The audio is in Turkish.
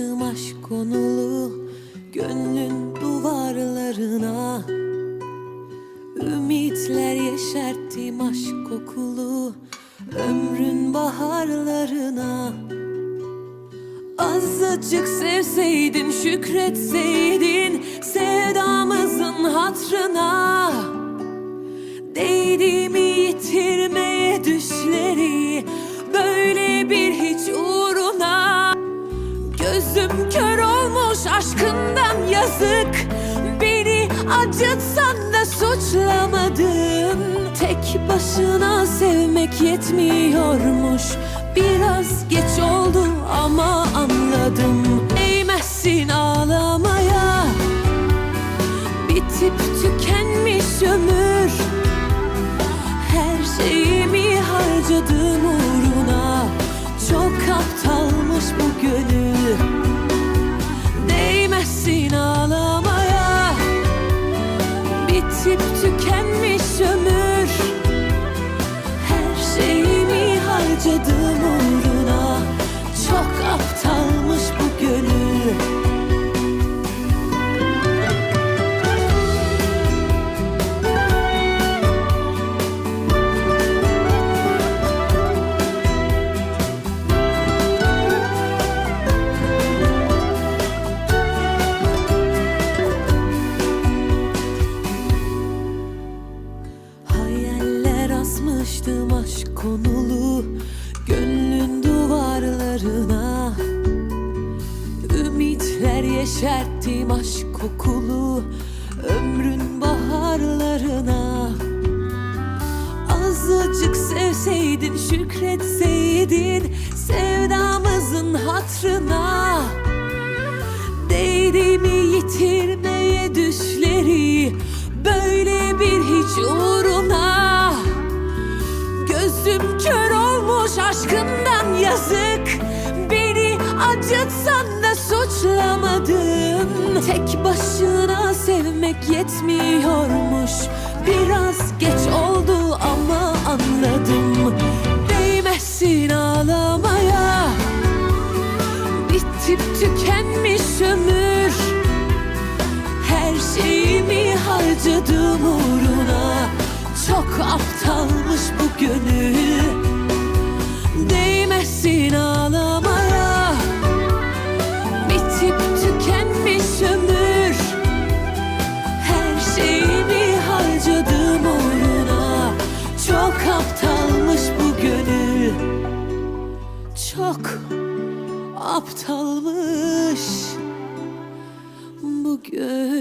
asmıştım aşk konulu Gönlün duvarlarına. Ümitler yeşerttim aşk kokulu Ömrün baharlarına. Azıcık sevseydin şükretseydin Sevdamızın hatrına. Değdiğimi başına sevmek yetmiyormuş. Biraz geç oldu ama anladım. Eğmezsin ağlamaya. Bitip tükenmiş ömür. Her şeyimi harcadım uğruna. Çok aptalmış bu gönül konulu Gönlün duvarlarına. Ümitler yeşerttim aşk kokulu Ömrün baharlarına. Azıcık sevseydin şükretseydin Sevdamızın hatrına sevmek yetmiyormuş. Biraz geç oldu ama anladım. Değmezsin ağlamaya. Bitip tükenmiş ömür. Her şeyimi harcadım uğruna. Çok aptalmış bu gönül Çok aptalmış. Bu gönül